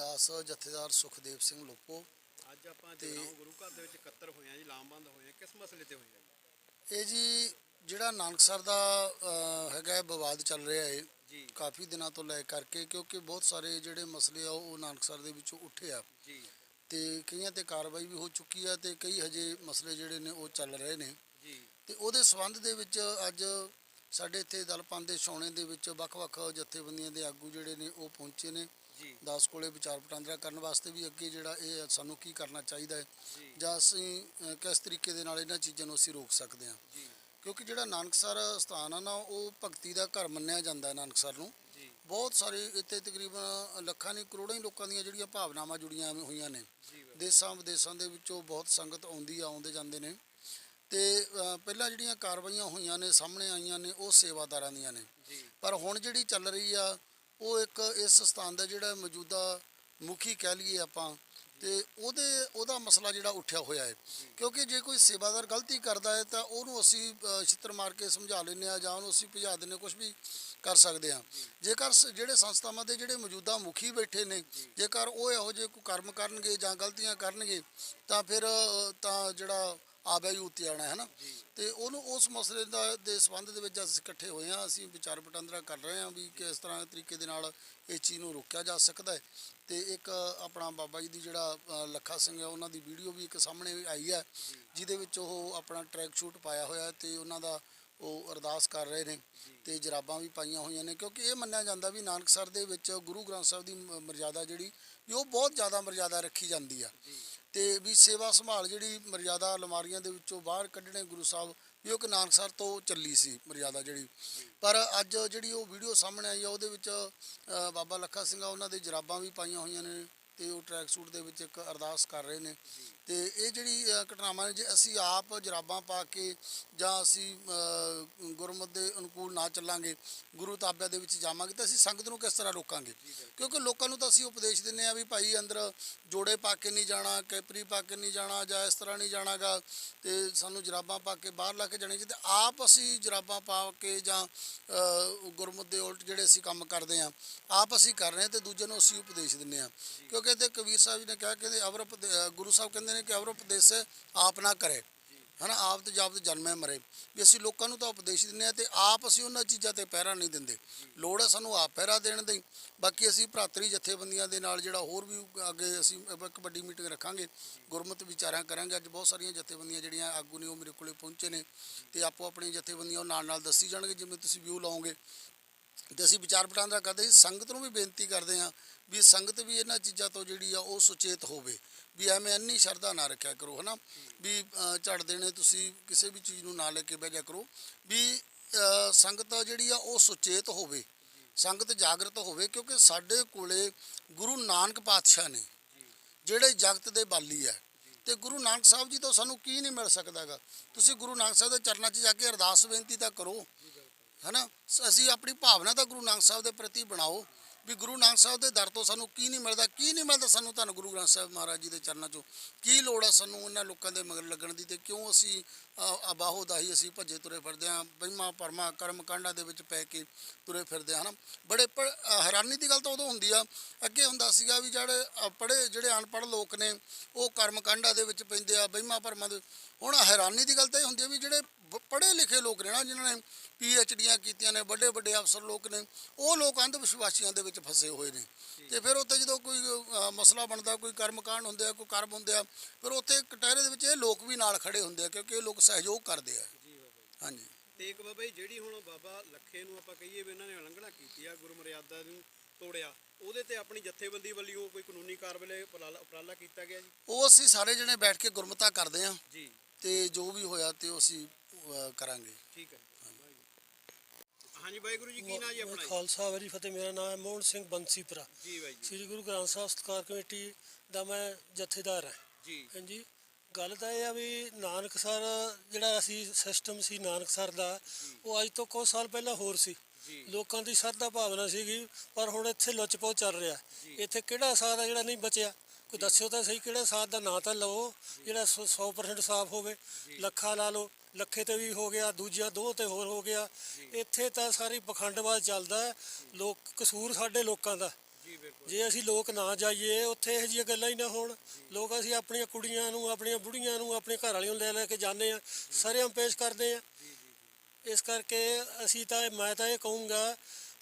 ਦਾਸ ਜਥੇਦਾਰ ਸੁਖਦੇਵ ਸਿੰਘ ਲੋਪੋ। ਅੱਜ ਆਪਾਂ ਜਗਰਾਉਂ ਗੁਰੂ ਘਰ ਦੇ ਵਿੱਚ ਇਕੱਤਰ ਹੋਏ ਆ ਜੀ ਲਾਮਬੰਦ ਹੋਏ ਆ ਕਿਸ ਮਸਲੇ ਤੇ ਹੋਏ ਆ? ਇਹ ਜੀ ਜਿਹੜਾ ਨਾਨਕਸਰ ਦਾ ਹੈਗਾ ਵਿਵਾਦ ਚੱਲ ਰਿਹਾ ਹੈ ਜੀ। ਕਾਫੀ ਦਿਨਾਂ ਤੋਂ ਲੈ ਕਰਕੇ ਕਿਉਂਕਿ ਬਹੁਤ ਸਾਰੇ ਜਿਹੜੇ ਮਸਲੇ ਆ ਉਹ ਨਾਨਕਸਰ ਦੇ ਵਿੱਚੋਂ ਉੱਠੇ ਆ। ਜੀ। ਤੇ ਕਈਆਂ ਤੇ ਕਾਰਵਾਈ ਵੀ ਹੋ ਚੁੱਕੀ ਆ ਤੇ ਕਈ ਹਜੇ ਮਸਲੇ ਜਿਹੜੇ ਨੇ ਉਹ ਚੱਲ ਰਹੇ ਨੇ। ਜੀ। ਤੇ ਉਹਦੇ ਸਬੰਧ ਦੇ ਵਿੱਚ ਅੱਜ ਸਾਡੇ ਇੱਥੇ ਦਲਪੰਦ ਦੇ ਛਾਉਣੇ ਦੇ ਵਿੱਚ ਵੱਖ-ਵੱਖ ਜਥੇਬੰਦੀਆਂ ਦੇ ਆਗੂ ਜਿਹੜੇ ਨੇ ਉਹ ਪਹੁੰਚੇ ਨੇ। ਦਾਸ ਕੋਲੇ ਵਿਚਾਰ ਵਟਾਂਦਰਾ ਕਰਨ ਵਾਸਤੇ ਵੀ ਅੱਗੇ ਜਿਹੜਾ ਇਹ ਸਾਨੂੰ ਕੀ ਕਰਨਾ ਚਾਹੀਦਾ ਹੈ ਜੀ। ਅਸੀਂ ਕਿਸ ਤਰੀਕੇ ਦੇ ਨਾਲ ਇਹਨਾਂ ਚੀਜ਼ਾਂ ਨੂੰ ਅਸੀਂ ਰੋਕ ਸਕਦੇ ਹਾਂ। ਕਿਉਂਕਿ ਜਿਹੜਾ ਨਾਨਕਸਰ ਸਥਾਨ ਆ ਨਾ ਉਹ ਭਗਤੀ ਦਾ ਘਰ ਮੰਨਿਆ ਜਾਂਦਾ ਨਾਨਕਸਰ ਨੂੰ। ਬਹੁਤ ਸਾਰੇ ਇੱਥੇ ਤਕਰੀਬਨ ਲੱਖਾਂ ਨਹੀਂ ਕਰੋੜਾਂ ਹੀ ਲੋਕਾਂ ਦੀਆਂ ਜਿਹੜੀਆਂ ਭਾਵਨਾਵਾਂ ਜੁੜੀਆਂ ਹੋਈਆਂ ਨੇ। ਦੇਸ਼ਾਂ ਵਿਦੇਸ਼ਾਂ ਦੇ ਵਿੱਚੋਂ ਬਹੁਤ ਸੰਗਤ ਆਉਂਦੀ ਆਉਂਦੇ ਜਾਂਦੇ ਨੇ। ਤੇ ਪਹਿਲਾਂ ਜਿਹੜੀਆਂ ਕਾਰਵਾਈਆਂ ਹੋਈਆਂ ਨੇ ਸਾਹਮਣੇ ਆਈਆਂ ਨੇ ਉਹ ਸੇਵਾਦਾਰਾਂ ਦੀਆਂ ਨੇ। ਪਰ ਹੁਣ ਜਿਹੜੀ ਚੱਲ ਰਹੀ ਆ ਉਹ ਇੱਕ ਇਸ ਸਥਾਨ ਦਾ ਜਿਹੜਾ ਮੌਜੂਦਾ ਮੁਖੀ ਕਹਿ ਲਈਏ ਆਪਾਂ, ਤੇ ਉਹਦੇ, ਉਹਦਾ ਮਸਲਾ ਜਿਹੜਾ ਉੱਠਿਆ ਹੋਇਆ ਹੈ। ਕਿਉਂਕਿ ਜੇ ਕੋਈ ਸੇਵਾਦਾਰ ਗਲਤੀ ਕਰਦਾ ਹੈ, ਤਾਂ ਉਹਨੂੰ ਅਸੀਂ ਛਿੱਤਰ ਮਾਰ ਕੇ ਸਮਝਾ ਲੈਂਦੇ ਆ ਜਾਂ ਉਹਨੂੰ ਅਸੀਂ ਭਜਾ ਦਿੰਦੇ ਕੁਝ ਵੀ ਕਰ ਸਕਦੇ ਆ ਜੇਕਰ ਸ- ਜਿਹੜੇ ਸੰਸਥਾਵਾਂ ਦੇ ਜਿਹੜੇ ਮੌਜੂਦਾ ਮੁਖੀ ਬੈਠੇ ਨੇ, ਜੇਕਰ ਉਹ ਇਹੋ ਜਿਹੇ ਕੋਈ ਕਰਮ ਕਰਨਗੇ ਜਾਂ ਗਲਤੀਆਂ ਕਰਨਗੇ, ਤਾਂ ਫਿਰ ਤਾਂ ਜਿਹੜਾ ਹੀ ਉੱਤੇ ਆਣਾ ਹੈ ਨਾ। ਤੇ ਉਹਨੂੰ ਉਸ ਮਸਲੇ ਦਾ ਦੇ ਸੰਬੰਧ ਦੇ ਵਿੱਚ ਅਸੀਂ ਇਕੱਠੇ ਹੋਏ ਹਾਂ ਅਸੀਂ ਵਿਚਾਰ ਵਟਾਂਦਰਾ ਕਰ ਰਹੇ ਹਾਂ ਵੀ ਕਿਸ ਤਰ੍ਹਾਂ ਤਰੀਕੇ ਦੇ ਨਾਲ ਇਹ ਚੀਜ਼ ਨੂੰ ਰੋਕਿਆ ਜਾ ਸਕਦਾ ਹੈ। ਤੇ ਇੱਕ ਆਪਣਾ ਬਾਬਾ ਜੀ ਦੀ ਜਿਹੜਾ ਲੱਖਾ ਸਿੰਘ ਹੈ ਉਹਨਾਂ ਦੀ ਵੀਡੀਓ ਵੀ ਇੱਕ ਸਾਹਮਣੇ ਆਈ ਹੈ ਜਿਹਦੇ ਵਿੱਚ ਉਹ ਆਪਣਾ ਟਰੈਕ ਸ਼ੂਟ ਪਾਇਆ ਹੋਇਆ ਤੇ ਉਹਨਾਂ ਦਾ ਉਹ ਅਰਦਾਸ ਕਰ ਰਹੇ ਨੇ ਤੇ ਜਰਾਬਾਂ ਵੀ ਪਾਈਆਂ ਹੋਈਆਂ ਨੇ ਕਿਉਂਕਿ ਇਹ ਮੰਨਿਆ ਜਾਂਦਾ ਵੀ ਨਾਨਕਸਰ ਦੇ ਵਿੱਚ ਗੁਰੂ ਗ੍ਰੰਥ ਸਾਹਿਬ ਦੀ ਮਰਜ਼ਾਦਾ ਜਿਹੜੀ ਉਹ ਬਹੁਤ ਜ਼ਿਆਦਾ ਮਰਜ਼ਾਦਾ ਰੱਖੀ ਜਾਂਦੀ ਆ। ਤੇ ਵੀ ਸੇਵਾ ਸੰਭਾਲ ਜਿਹੜੀ ਮਰਿਆਦਾ ਅਲਮਾਰੀਆਂ ਦੇ ਵਿੱਚੋਂ ਬਾਹਰ ਕੱਢਣੇ ਗੁਰੂ ਸਾਹਿਬ, ਵੀ ਉਹ ਕਿ ਨਾਨਕਸਰ ਤੋਂ ਚੱਲੀ ਸੀ ਮਰਿਆਦਾ ਜਿਹੜੀ। ਪਰ ਅੱਜ ਜਿਹੜੀ ਉਹ ਵੀਡੀਓ ਸਾਹਮਣੇ ਆਈ ਆ, ਉਹਦੇ ਵਿੱਚ ਬਾਬਾ ਲੱਖਾ ਸਿੰਘ ਆ, ਉਹਨਾਂ ਦੇ ਜਰਾਬਾਂ ਵੀ ਪਾਈਆਂ ਹੋਈਆਂ ਨੇ ਤੇ ਉਹ ਟਰੈਕ ਸੂਟ ਦੇ ਵਿੱਚ ਇੱਕ ਅਰਦਾਸ ਕਰ ਰਹੇ ਨੇ। ਤੇ ਇਹ ਜਿਹੜੀ ਘਟਨਾਵਾਂ ਨੇ ਜੇ ਅਸੀਂ ਆਪ ਜਰਾਬਾਂ ਪਾ ਕੇ ਜਾਂ ਅਸੀਂ ਗੁਰਮਤ ਦੇ ਅਨੁਕੂਲ ਨਾ ਚੱਲਾਂਗੇ ਗੁਰੂ ਤਾਬਿਆਂ ਦੇ ਵਿੱਚ ਜਾਵਾਂਗੇ ਤਾਂ ਅਸੀਂ ਸੰਗਤ ਨੂੰ ਕਿਸ ਤਰ੍ਹਾਂ ਰੋਕਾਂਗੇ? ਕਿਉਂਕਿ ਲੋਕਾਂ ਨੂੰ ਤਾਂ ਅਸੀਂ ਉਪਦੇਸ਼ ਦਿੰਨੇ ਆ ਵੀ ਭਾਈ ਅੰਦਰ ਜੋੜੇ ਪਾ ਕੇ ਨਹੀਂ ਜਾਣਾ ਕੈਪਰੀ ਪਾ ਕੇ ਨਹੀਂ ਜਾਣਾ ਜਾਂ ਇਸ ਤਰ੍ਹਾਂ ਨਹੀਂ ਜਾਣਾਗਾ ਤੇ ਸਾਨੂੰ ਜਰਾਬਾਂ ਪਾ ਕੇ ਬਾਹਰ ਲਾ ਕੇ ਜਾਣੀ ਚਾਹੀਦੀ। ਆਪ ਅਸੀਂ ਜਰਾਬਾਂ ਪਾ ਕੇ ਜਾਂ ਗੁਰਮਤ ਦੇ ਉਲਟ ਜਿਹੜੇ ਅਸੀਂ ਕੰਮ ਕਰਦੇ ਆ ਆਪ ਅਸੀਂ ਕਰ ਰਹੇ ਹਾਂ ਤੇ ਦੂਜੇ ਨੂੰ ਅਸੀਂ ਉਪਦੇਸ਼ ਦਿੰਨੇ ਆ ਕਿਉਂਕਿ ਤੇ ਕਬੀਰ ਸਾਹਿਬ ਜੀ ਨੇ ਕਿਹਾ ਕਿ ਅਵਰ ਗੁਰੂ ਸਾਹਿਬ ਕਹਿੰਦੇ ਨੇ ਕਿ ਅਵਰ ਉਪਦੇਸ਼ ਆਪ ਨਾ ਕਰੇ। ਹਨਾ, ਆਪ ਤੇ ਜਾਪ ਤੇ ਜਨਮੇ ਮਰੇ। ਵੀ ਅਸੀਂ ਲੋਕਾਂ ਨੂੰ ਤਾਂ ਉਪਦੇਸ਼ ਦਿੰਨੇ ਆ ਤੇ ਆਪ ਅਸੀਂ ਉਹਨਾਂ ਚੀਜ਼ਾਂ ਤੇ ਪਹਿਰਾ ਨਹੀਂ ਦਿੰਦੇ। ਲੋੜ ਹੈ ਸਾਨੂੰ ਆਪ ਪਹਿਰਾ ਦੇਣ ਦੀ। ਬਾਕੀ ਅਸੀਂ ਭਰਾਤਰੀ ਜਥੇਬੰਦੀਆਂ ਦੇ ਨਾਲ ਜਿਹੜਾ ਹੋਰ ਵੀ ਅੱਗੇ ਅਸੀਂ ਇੱਕ ਵੱਡੀ ਮੀਟਿੰਗ ਰੱਖਾਂਗੇ, ਗੁਰਮਤ ਵਿਚਾਰਾਂ ਕਰਾਂਗੇ। ਅੱਜ ਬਹੁਤ ਸਾਰੀਆਂ ਜਥੇਬੰਦੀਆਂ ਜਿਹੜੀਆਂ ਆਗੂ ਨੇ ਉਹ ਮੇਰੇ ਕੋਲੇ ਪਹੁੰਚੇ ਨੇ ਤੇ ਆਪੋ ਆਪਣੀਆਂ ਜਥੇਬੰਦੀਆਂ ਉਹ ਨਾਲ ਨਾਲ ਦੱਸੀ ਜਾਣਗੇ, ਜਿਵੇਂ ਤੁਸੀਂ ਵਿਊ ਲਾਓਗੇ। ਤੇ ਅਸੀਂ ਵਿਚਾਰ ਵਟਾਂਦਰਾ ਕਰਦੇ ਸੀ ਸੰਗਤ ਨੂੰ ਵੀ ਬੇਨਤੀ ਕਰਦੇ ਹਾਂ ਵੀ ਸੰਗਤ ਵੀ ਇਹਨਾਂ ਚੀਜ਼ਾਂ ਤੋਂ ਜਿਹੜੀ ਆ ਉਹ ਸੁਚੇਤ ਹੋਵੇ। ਵੀ ਐਵੇਂ ਅੰਨੀ ਸ਼ਰਧਾ ਨਾ ਰੱਖਿਆ ਕਰੋ ਹਨਾ? ਵੀ ਅ, ਝੜ ਦੇਣੇ ਤੁਸੀਂ ਕਿਸੇ ਵੀ ਚੀਜ਼ ਨੂੰ ਨਾ ਲੈ ਕੇ ਬਹਿ ਜਾ ਕਰੋ। ਵੀ ਸੰਗਤ ਜਿਹੜੀ ਆ ਉਹ ਸੁਚੇਤ ਹੋਵੇ ਸੰਗਤ ਜਾਗਰਤ ਹੋਵੇ ਕਿਉਂਕਿ ਸਾਡੇ ਕੋਲੇ ਗੁਰੂ ਨਾਨਕ ਪਾਤਸ਼ਾਹ ਨੇ ਜਿਹੜੇ ਜਗਤ ਦੇ ਬਾਲੀ ਹੈ ਤੇ ਗੁਰੂ ਨਾਨਕ ਸਾਹਿਬ ਜੀ ਤੋਂ ਸਾਨੂੰ ਕੀ ਨਹੀਂ ਮਿਲ ਸਕਦਾਗਾ? ਤੁਸੀਂ ਗੁਰੂ ਨਾਨਕ ਸਾਹਿਬ ਦੇ ਚਰਨਾਂ 'ਚ ਜਾ ਕੇ ਅਰਦਾਸ ਬੇਨਤੀ ਤਾਂ ਕਰੋ ਹਨਾ? ਸ- ਅਸੀਂ ਆਪਣੀ ਭਾਵਨਾ ਤਾਂ ਗੁਰੂ ਨਾਨਕ ਸਾਹਿਬ ਦੇ ਪ੍ਰਤੀ ਬਣਾਓ। ਵੀ ਗੁਰੂ ਨਾਨਕ ਸਾਹਿਬ ਦੇ ਦਰ ਤੋਂ ਸਾਨੂੰ ਕੀ ਨਹੀਂ ਮਿਲਦਾ ਕੀ ਨਹੀਂ ਮਿਲਦਾ ਸਾਨੂੰ ਧੰਨ ਗੁਰੂ ਗ੍ਰੰਥ ਸਾਹਿਬ ਮਹਾਰਾਜ ਜੀ ਦੇ ਚਰਨਾਂ 'ਚੋਂ? ਕੀ ਲੋੜ ਆ ਸਾਨੂੰ ਉਹਨਾਂ ਲੋਕਾਂ ਦੇ ਮਗਰ ਲੱਗਣ ਦੀ ਤੇ ਕਿਉਂ ਅਸੀਂ ਅ, ਅਬਾਹੋ ਦਾ ਹੀ ਅਸੀਂ ਭੱਜੇ ਤੁਰੇ ਫਿਰਦੇ ਹਾਂ ਬਹਿਮਾ ਪਰਮਾ ਕਰਮ ਕਾਂਡਾਂ ਦੇ ਵਿੱਚ ਪੈ ਕੇ ਤੁਰੇ ਫਿਰਦੇ ਹਾਂ ਹਨਾ? ਬੜੇ ਪ- ਹੈਰਾਨੀ ਦੀ ਗੱਲ ਤਾਂ ਉਦੋਂ ਹੁੰਦੀ ਆ ਅੱਗੇ ਹੁੰਦਾ ਸੀਗਾ ਵੀ ਜਿਹੜੇ ਪੜੇ ਜਿਹੜੇ ਅਨਪੜ੍ਹ ਲੋਕ ਨੇ ਉਹ ਕਰਮ ਕਾਂਡਾਂ ਦੇ ਵਿੱਚ ਪੈਂਦੇ ਆ ਬਹਿਮਾ ਪਰਮਾ ਦੇ ਹੁਣ ਹੈਰਾਨੀ ਦੀ ਗੱਲ ਤਾਂ ਇਹ ਹੁੰਦੀ ਆ ਵੀ ਜਿਹੜੇ ਪੜ੍ਹੇ ਲਿਖੇ ਲੋਕ ਨੇ ਨਾ ਜਿਨ੍ਹਾਂ ਨੇ ਪੀ ਐਚ ਡੀਆਂ ਕੀਤੀਆਂ ਨੇ ਵੱਡੇ ਵੱਡੇ ਅਫਸਰ ਲੋਕ ਨੇ ਉਹ ਲੋਕ ਅੰਧ ਵਿਸ਼ਵਾਸੀਆਂ ਦੇ ਵਿੱਚ ਫਸੇ ਹੋਏ ਨੇ। ਤੇ ਫਿਰ ਉੱਥੇ ਜਦੋਂ ਕੋਈ ਮਸਲਾ ਬਣਦਾ ਕੋਈ ਕਰਮਕਾਂਡ ਹੁੰਦੇ ਆ ਕੋਈ ਕਰਮ ਹੁੰਦੇ ਆ ਫਿਰ ਉੱਥੇ ਕਟਹਿਰੇ ਦੇ ਵਿੱਚ ਇਹ ਲੋਕ ਵੀ ਨਾਲ ਖੜੇ ਹੁੰਦੇ ਆ ਕਿਉਂਕਿ ਇਹ ਲੋਕ ਸਹਿਯੋਗ ਕਰਦੇ ਆ। ਹਾਂਜੀ। ਤੇ ਇੱਕ ਬਾਬਾ ਜੀ ਜਿਹੜੀ ਹੁਣ ਬਾਬਾ ਲੱਖੇ ਨੂੰ ਆਪਾਂ ਕਹੀਏ ਵੀ ਇਹਨਾਂ ਨੇ ਉਲੰਘਣਾ ਕੀਤੀ ਆ ਗੁਰੂ ਮਰਿਆਦਾ ਨੂੰ ਤੋੜਿਆ ਉਹਦੇ ਤੇ ਆਪਣੀ ਜਥੇਬੰਦੀ ਵੱਲੋਂ ਕੋਈ ਕਾਨੂੰਨੀ ਕਾਰਵਾਈ ਉਪਰਾਲਾ ਉਪਰਾਲਾ ਕੀਤਾ ਗਿਆ ਜੀ? ਉਹ ਅਸੀਂ ਸਾਰੇ ਜਣੇ ਬੈਠ ਕੇ ਗੁਰਮਤਾ ਕਰਦੇ ਆ। ਜੀ। ਤੇ ਜੋ ਵੀ ਹੋਇਆ ਤੇ ਉਹ ਅਸੀਂ ਅ, ਕਰਾਂਗੇ। ਠੀਕ ਹੈ ਹਾਂਜੀ ਵਾਹਿਗੁਰੂ ਜੀ ਕੀ ਨਾਂ ਜੀ ਆਪਣਾ ਜੀ? ਖਾਲਸਾ ਵਰੀ ਫਤਿਹ। ਮੇਰਾ ਨਾਮ ਹੈ ਮੋਹਨ ਸਿੰਘ ਬੰਸੀਪੁਰਾ ਜੀ ਬਾਈ ਜੀ। ਸ੍ਰੀ ਗੁਰੂ ਗ੍ਰੰਥ ਸਾਹਿਬ ਸਤਕਾਰ ਕਮੇਟੀ ਦਾ ਮੈਂ ਜਥੇਦਾਰ ਹਾਂ। ਜੀ। ਹਾਂਜੀ ਗੱਲ ਤਾਂ ਇਹ ਆ ਵੀ ਨਾਨਕਸਰ ਜਿਹੜਾ ਅਸੀਂ ਸਿਸਟਮ ਸੀ ਨਾਨਕਸਰ ਦਾ ਉਹ ਅੱਜ ਤੋਂ ਕੁਝ ਸਾਲ ਪਹਿਲਾਂ ਹੋਰ ਸੀ। ਜੀ। ਲੋਕਾਂ ਦੀ ਸ਼ਰਧਾ ਭਾਵਨਾ ਸੀਗੀ ਪਰ ਹੁਣ ਇੱਥੇ ਲੁੱਚਪੋ ਚੱਲ ਰਿਹਾ। ਇੱਥੇ ਕਿਹੜਾ ਸਾਥ ਆ ਜਿਹੜਾ ਨਹੀਂ ਬਚਿਆ? ਕੋਈ ਦੱਸਿਓ ਤਾਂ ਸਹੀ ਕਿਹੜਾ ਸਾਥ ਦਾ ਨਾਂ ਤਾਂ ਲਵੋ ਜਿਹੜਾ 100% ਸਾਫ਼ ਹੋਵੇ। ਲੱਖਾ ਲਾ ਲਓ ਲੱਖੇ ਤੇ ਵੀ ਹੋ ਗਿਆ ਦੂਜਿਆਂ ਦੋ ਤੇ ਹੋਰ ਹੋ ਗਿਆ। ਇੱਥੇ ਤਾਂ ਸਾਰੀ ਪਖੰਡਵਾਦ ਚੱਲਦਾ ਹੈ। ਲੋਕ ਕਸੂਰ ਸਾਡੇ ਲੋਕਾਂ ਦਾ। ਜੀ ਬਿਲਕੁਲ। ਜੇ ਅਸੀਂ ਲੋਕ ਨਾ ਜਾਈਏ ਉੱਥੇ ਇਹੋ ਜਿਹੀਆਂ ਗੱਲਾਂ ਹੀ ਨਾ ਹੋਣ। ਲੋਕ ਅਸੀਂ ਆਪਣੀਆਂ ਕੁੜੀਆਂ ਨੂੰ ਆਪਣੀਆਂ ਬੁੜੀਆਂ ਨੂੰ ਆਪਣੇ ਘਰ ਵਾਲਿਆਂ ਨੂੰ ਲੈ ਲੈ ਕੇ ਜਾਂਦੇ ਆ ਸਰੇਆਮ ਪੇਸ਼ ਕਰਦੇ ਆ ਇਸ ਕਰਕੇ ਅਸੀਂ ਤਾਂ ਮੈਂ ਤਾਂ ਇਹ ਕਹੂੰਗਾ